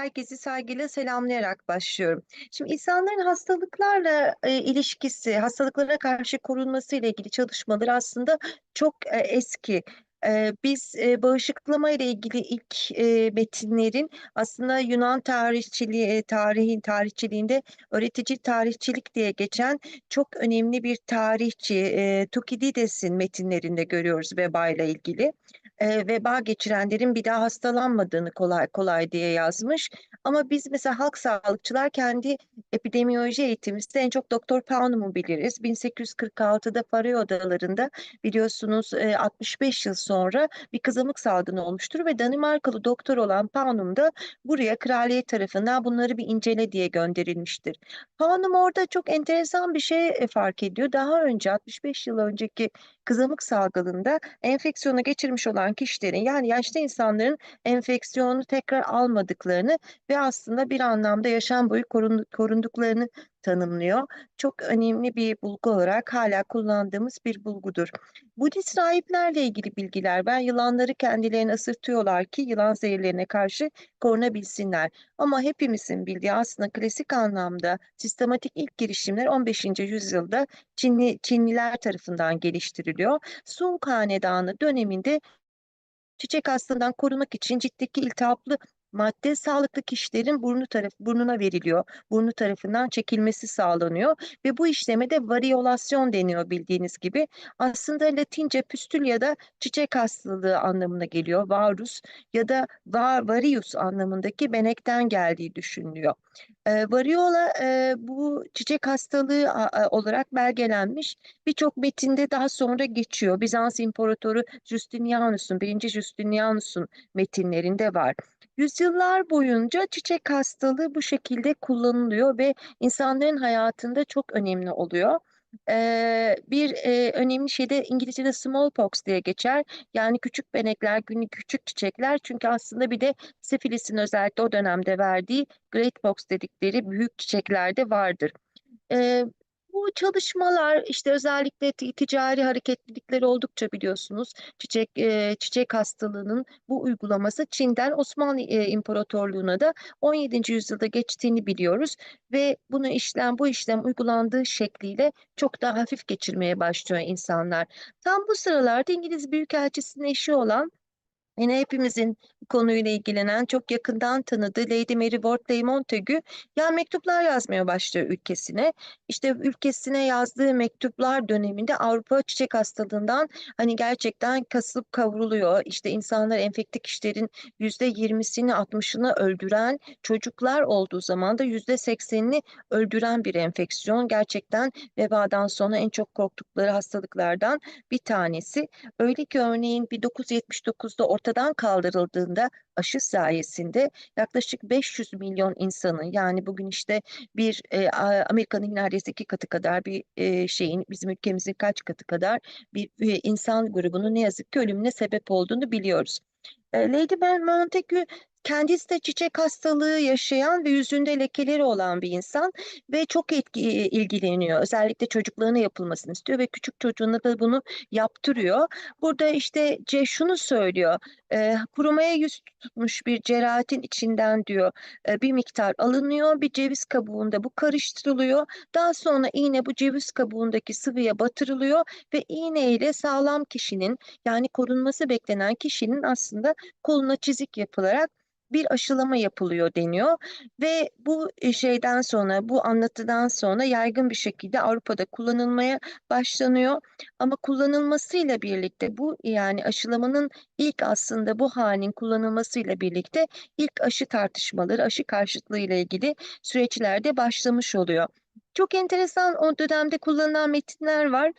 Herkesi saygıyla selamlayarak başlıyorum. Şimdi insanların hastalıklarla e, ilişkisi, hastalıklara karşı korunması ile ilgili çalışmalar aslında çok e, eski. E, biz e, bağışıklama ile ilgili ilk e, metinlerin aslında Yunan tarihçiliği, e, tarihin tarihçiliğinde öğretici tarihçilik diye geçen çok önemli bir tarihçi e, Tukidides'in metinlerinde görüyoruz veba ile ilgili e, veba geçirenlerin bir daha hastalanmadığını kolay kolay diye yazmış. Ama biz mesela halk sağlıkçılar kendi epidemiyoloji eğitimimizde en çok Doktor Pound'u biliriz. 1846'da Faroe Odalarında biliyorsunuz e, 65 yıl sonra bir kızamık salgını olmuştur ve Danimarkalı doktor olan Pound'um da buraya kraliyet tarafından bunları bir incele diye gönderilmiştir. Pound'um orada çok enteresan bir şey e, fark ediyor. Daha önce 65 yıl önceki kızamık salgınında enfeksiyonu geçirmiş olan kişilerin yani yaşlı insanların enfeksiyonu tekrar almadıklarını ve aslında bir anlamda yaşam boyu korunduklarını tanımlıyor. Çok önemli bir bulgu olarak hala kullandığımız bir bulgudur. Budist rahiplerle ilgili bilgiler ben yılanları kendilerine ısırtıyorlar ki yılan zehirlerine karşı korunabilsinler. Ama hepimizin bildiği aslında klasik anlamda sistematik ilk girişimler 15. yüzyılda Çinli, Çinliler tarafından geliştiriliyor. Sung Hanedanı döneminde çiçek hastalığından korumak için ciltteki iltihaplı madde sağlıklı kişilerin burnu taraf, burnuna veriliyor. Burnu tarafından çekilmesi sağlanıyor ve bu işleme de variolasyon deniyor bildiğiniz gibi. Aslında Latince püstül ya da çiçek hastalığı anlamına geliyor. Varus ya da var, varius anlamındaki benekten geldiği düşünülüyor. E, variola e, bu çiçek hastalığı a, a, olarak belgelenmiş. Birçok metinde daha sonra geçiyor. Bizans İmparatoru Justinianus'un, 1. Justinianus'un metinlerinde var. Yüzyıllar boyunca çiçek hastalığı bu şekilde kullanılıyor ve insanların hayatında çok önemli oluyor. Ee, bir e, önemli şey de İngilizce'de smallpox diye geçer. Yani küçük benekler, küçük çiçekler. Çünkü aslında bir de sifilisin özellikle o dönemde verdiği great pox dedikleri büyük çiçekler de vardır. Ee, bu çalışmalar işte özellikle ticari hareketlilikleri oldukça biliyorsunuz. Çiçek e, çiçek hastalığının bu uygulaması Çin'den Osmanlı e, İmparatorluğu'na da 17. yüzyılda geçtiğini biliyoruz ve bunu işlem bu işlem uygulandığı şekliyle çok daha hafif geçirmeye başlıyor insanlar. Tam bu sıralarda İngiliz Büyükelçisi'nin eşi olan Yine hepimizin konuyla ilgilenen, çok yakından tanıdığı Lady Mary Wortley Montagu ya mektuplar yazmaya başlıyor ülkesine. İşte ülkesine yazdığı mektuplar döneminde Avrupa çiçek hastalığından hani gerçekten kasıp kavruluyor. İşte insanlar enfekte kişilerin yüzde yirmisini, altmışını öldüren çocuklar olduğu zaman da yüzde seksenini öldüren bir enfeksiyon. Gerçekten vebadan sonra en çok korktukları hastalıklardan bir tanesi. Öyle ki örneğin 1979'da orta ortadan kaldırıldığında aşı sayesinde yaklaşık 500 milyon insanın yani bugün işte bir e, Amerika'nın neredeyse iki katı kadar bir e, şeyin bizim ülkemizin kaç katı kadar bir e, insan grubunun ne yazık ki ölümüne sebep olduğunu biliyoruz. E, Lady Montagu kendisi de çiçek hastalığı yaşayan ve yüzünde lekeleri olan bir insan ve çok etki, e, ilgileniyor. Özellikle çocuklarına yapılmasını istiyor ve küçük çocuğuna da bunu yaptırıyor. Burada işte C şunu söylüyor. E, kurumaya yüz tutmuş bir cerahatin içinden diyor e, bir miktar alınıyor. Bir ceviz kabuğunda bu karıştırılıyor. Daha sonra iğne bu ceviz kabuğundaki sıvıya batırılıyor ve iğne ile sağlam kişinin yani korunması beklenen kişinin aslında koluna çizik yapılarak bir aşılama yapılıyor deniyor ve bu e, şeyden sonra bu anlatıdan sonra yaygın bir şekilde Avrupa'da kullanılmaya başlanıyor ama kullanılmasıyla birlikte bu yani aşılamanın ilk aslında bu halin kullanılmasıyla birlikte ilk aşı tartışmaları aşı karşıtlığı ile ilgili süreçlerde başlamış oluyor. Çok enteresan o dönemde kullanılan metinler var.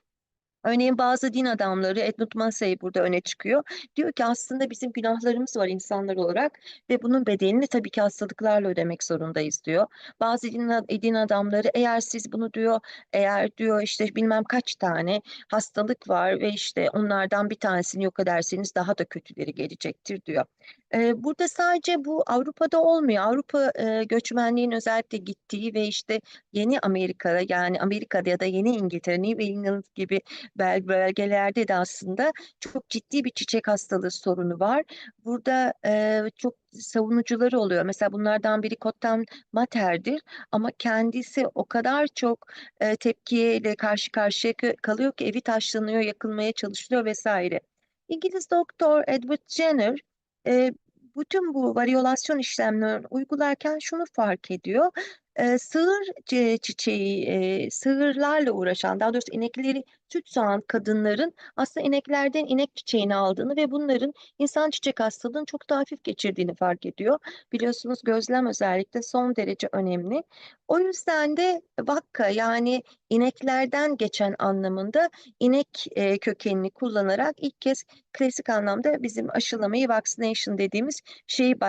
Örneğin bazı din adamları Edmund Massey burada öne çıkıyor. Diyor ki aslında bizim günahlarımız var insanlar olarak ve bunun bedelini tabii ki hastalıklarla ödemek zorundayız diyor. Bazı din, din adamları eğer siz bunu diyor eğer diyor işte bilmem kaç tane hastalık var ve işte onlardan bir tanesini yok ederseniz daha da kötüleri gelecektir diyor. Burada sadece bu Avrupa'da olmuyor. Avrupa e, göçmenliğin özellikle gittiği ve işte yeni Amerika'da yani Amerika'da ya da yeni İngiltere, New England gibi bel- bölgelerde de aslında çok ciddi bir çiçek hastalığı sorunu var. Burada e, çok savunucuları oluyor. Mesela bunlardan biri Cotton Matter'dir ama kendisi o kadar çok e, tepkiyle karşı karşıya kalıyor ki evi taşlanıyor, yakılmaya çalışılıyor vesaire. İngiliz doktor Edward Jenner e, bütün bu variolasyon işlemlerini uygularken şunu fark ediyor. E, sığır çi- çiçeği, e, sığırlarla uğraşan, daha doğrusu inekleri süt sağan kadınların aslında ineklerden inek çiçeğini aldığını ve bunların insan çiçek hastalığını çok daha hafif geçirdiğini fark ediyor. Biliyorsunuz gözlem özellikle son derece önemli. O yüzden de vakka yani ineklerden geçen anlamında inek e, kökenini kullanarak ilk kez klasik anlamda bizim aşılamayı vaccination dediğimiz şeyi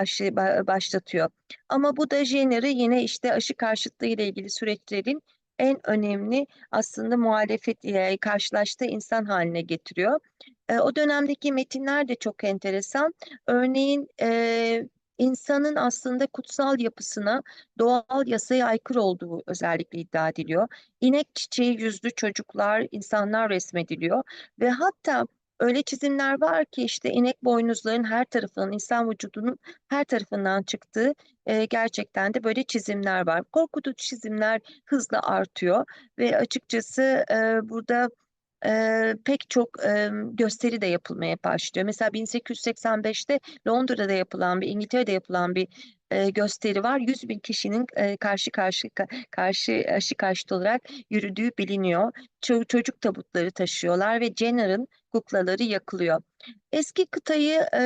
başlatıyor. Ama bu da Jenner'ı yine işte aşı karşıtlığı ile ilgili süreçlerin en önemli aslında muhalefet e, karşılaştığı insan haline getiriyor. E, o dönemdeki metinler de çok enteresan. Örneğin e, insanın aslında kutsal yapısına, doğal yasaya aykırı olduğu özellikle iddia ediliyor. İnek çiçeği yüzlü çocuklar, insanlar resmediliyor ve hatta öyle çizimler var ki işte inek boynuzların her tarafının, insan vücudunun her tarafından çıktığı e, gerçekten de böyle çizimler var. Korkutucu çizimler hızla artıyor ve açıkçası e, burada e, pek çok e, gösteri de yapılmaya başlıyor. Mesela 1885'te Londra'da yapılan bir, İngiltere'de yapılan bir e, gösteri var. 100 bin kişinin e, karşı karşı ka- karşı aşı karşıtı olarak yürüdüğü biliniyor. Ço- çocuk tabutları taşıyorlar ve Jenner'ın kuklaları yakılıyor. Eski kıtayı e,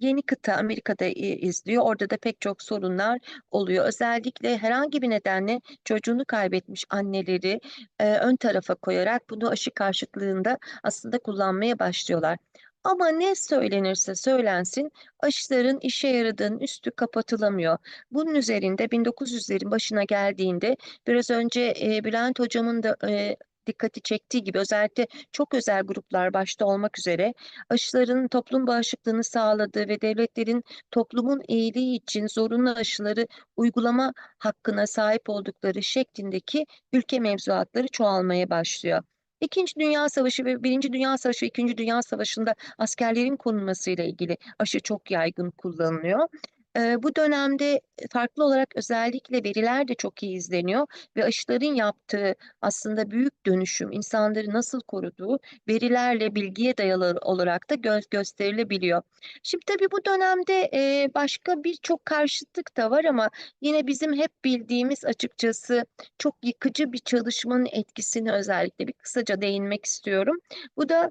yeni kıta Amerika'da izliyor. Orada da pek çok sorunlar oluyor. Özellikle herhangi bir nedenle çocuğunu kaybetmiş anneleri e, ön tarafa koyarak bunu aşı karşıtlığında aslında kullanmaya başlıyorlar. Ama ne söylenirse söylensin aşıların işe yaradığının üstü kapatılamıyor. Bunun üzerinde 1900'lerin başına geldiğinde biraz önce e, Bülent hocamın da e, dikkati çektiği gibi özellikle çok özel gruplar başta olmak üzere aşıların toplum bağışıklığını sağladığı ve devletlerin toplumun iyiliği için zorunlu aşıları uygulama hakkına sahip oldukları şeklindeki ülke mevzuatları çoğalmaya başlıyor. İkinci Dünya Savaşı ve Birinci Dünya Savaşı, İkinci Dünya Savaşı'nda askerlerin konulmasıyla ilgili aşı çok yaygın kullanılıyor. Ee, bu dönemde farklı olarak özellikle veriler de çok iyi izleniyor ve aşıların yaptığı aslında büyük dönüşüm, insanları nasıl koruduğu verilerle bilgiye dayalı olarak da gö gösterilebiliyor. Şimdi tabii bu dönemde e, başka birçok karşıtlık da var ama yine bizim hep bildiğimiz açıkçası çok yıkıcı bir çalışmanın etkisini özellikle bir kısaca değinmek istiyorum. Bu da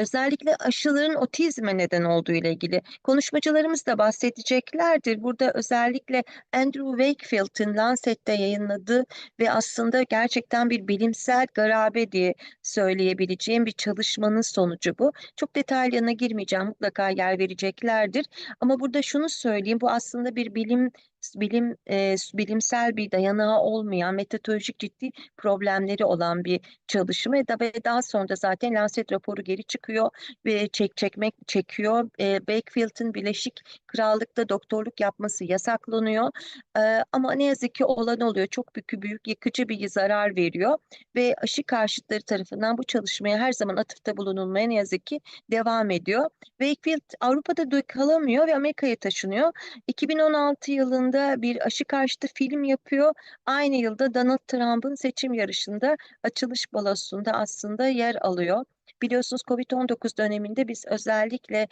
Özellikle aşıların otizme neden olduğu ile ilgili konuşmacılarımız da bahsedeceklerdir. Burada özellikle Andrew Wakefield'in Lancet'te yayınladığı ve aslında gerçekten bir bilimsel garabe diye söyleyebileceğim bir çalışmanın sonucu bu. Çok detaylarına girmeyeceğim, mutlaka yer vereceklerdir. Ama burada şunu söyleyeyim, bu aslında bir bilim bilim e, bilimsel bir dayanağı olmayan metodolojik ciddi problemleri olan bir çalışma ve da- ve daha sonra da zaten Lancet raporu geri çıkıyor ve çek çekmek çekiyor. E, Bakefield'in Birleşik Krallık'ta doktorluk yapması yasaklanıyor. E, ama ne yazık ki olan oluyor. Çok büyük büyük yıkıcı bir zarar veriyor ve aşı karşıtları tarafından bu çalışmaya her zaman atıfta bulunulmaya ne yazık ki devam ediyor. Wakefield Avrupa'da da kalamıyor ve Amerika'ya taşınıyor. 2016 yılında bir aşı karşıtı film yapıyor. Aynı yılda Donald Trump'ın seçim yarışında açılış balosunda aslında yer alıyor. Biliyorsunuz Covid-19 döneminde biz özellikle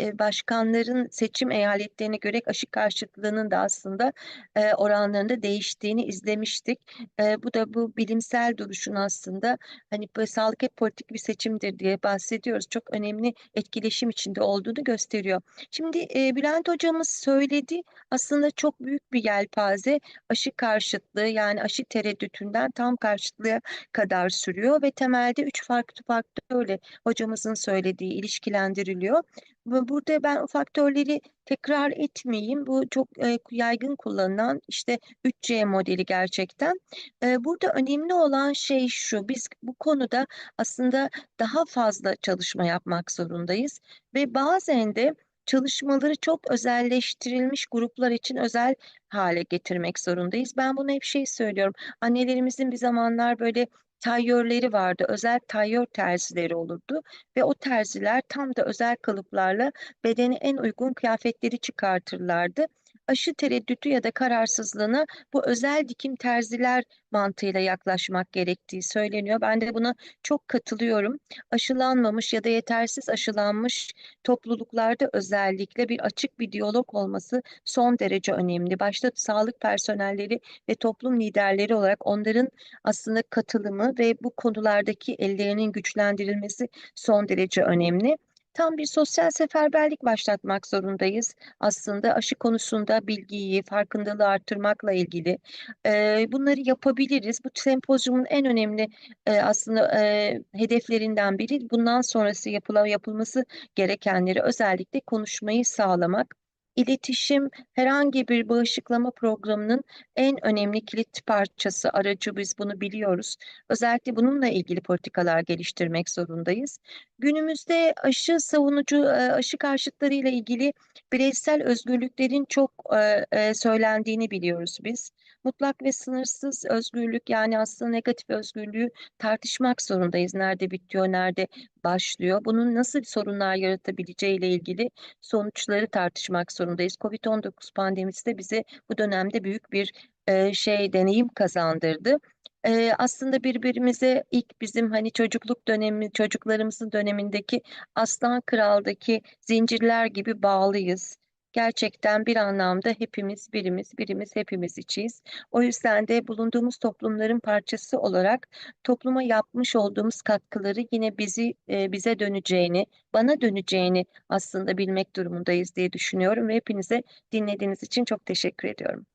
e, başkanların seçim eyaletlerine göre aşı karşıtlığının da aslında e, oranlarında değiştiğini izlemiştik. E, bu da bu bilimsel duruşun aslında hani sağlık hep politik bir seçimdir diye bahsediyoruz. Çok önemli etkileşim içinde olduğunu gösteriyor. Şimdi Bülent hocamız söyledi aslında çok büyük bir yelpaze aşı karşıtlığı yani aşı tereddütünden tam karşıtlığa kadar sürüyor ve temelde üç farklı faktörle hocamızın söylediği ilişkilendiriliyor. Burada ben o faktörleri tekrar etmeyeyim. Bu çok e, yaygın kullanılan işte 3C modeli gerçekten. E, burada önemli olan şey şu. Biz bu konuda aslında daha fazla çalışma yapmak zorundayız ve bazen de çalışmaları çok özelleştirilmiş gruplar için özel hale getirmek zorundayız. Ben bunu hep şey söylüyorum. Annelerimizin bir zamanlar böyle tayyörleri vardı. Özel tayyör terzileri olurdu ve o terziler tam da özel kalıplarla bedene en uygun kıyafetleri çıkartırlardı. Aşı tereddütü ya da kararsızlığına bu özel dikim terziler mantığıyla yaklaşmak gerektiği söyleniyor. Ben de buna çok katılıyorum. Aşılanmamış ya da yetersiz aşılanmış topluluklarda özellikle bir açık bir diyalog olması son derece önemli. Başta sağlık personelleri ve toplum liderleri olarak onların aslında katılımı ve bu konulardaki ellerinin güçlendirilmesi son derece önemli. Tam bir sosyal seferberlik başlatmak zorundayız. Aslında aşı konusunda bilgiyi, farkındalığı arttırmakla ilgili. Eee, bunları yapabiliriz. Bu sempozyumun en önemli eee, aslında eee, hedeflerinden biri bundan sonrası yapıla, yapılması gerekenleri özellikle konuşmayı sağlamak. İletişim herhangi bir bağışıklama programının en önemli kilit parçası, aracı biz bunu biliyoruz. Özellikle bununla ilgili politikalar geliştirmek zorundayız. Günümüzde aşı savunucu, e, aşı karşıtları ile ilgili bireysel özgürlüklerin çok e, e, söylendiğini biliyoruz biz. Mutlak ve sınırsız özgürlük yani aslında negatif özgürlüğü tartışmak zorundayız. Nerede bitiyor, nerede başlıyor? Bunun nasıl sorunlar yaratabileceği ile ilgili sonuçları tartışmak zorundayız. Covid-19 pandemisi de bize bu dönemde büyük bir e, şey deneyim kazandırdı. E, aslında birbirimize ilk bizim hani çocukluk dönemi, çocuklarımızın dönemindeki Aslan Kral'daki zincirler gibi bağlıyız. Gerçekten bir anlamda hepimiz birimiz, birimiz hepimiz içiyiz. O yüzden de bulunduğumuz toplumların parçası olarak topluma yapmış olduğumuz katkıları yine bizi e, bize döneceğini, bana döneceğini aslında bilmek durumundayız diye düşünüyorum ve hepinize dinlediğiniz için çok teşekkür ediyorum.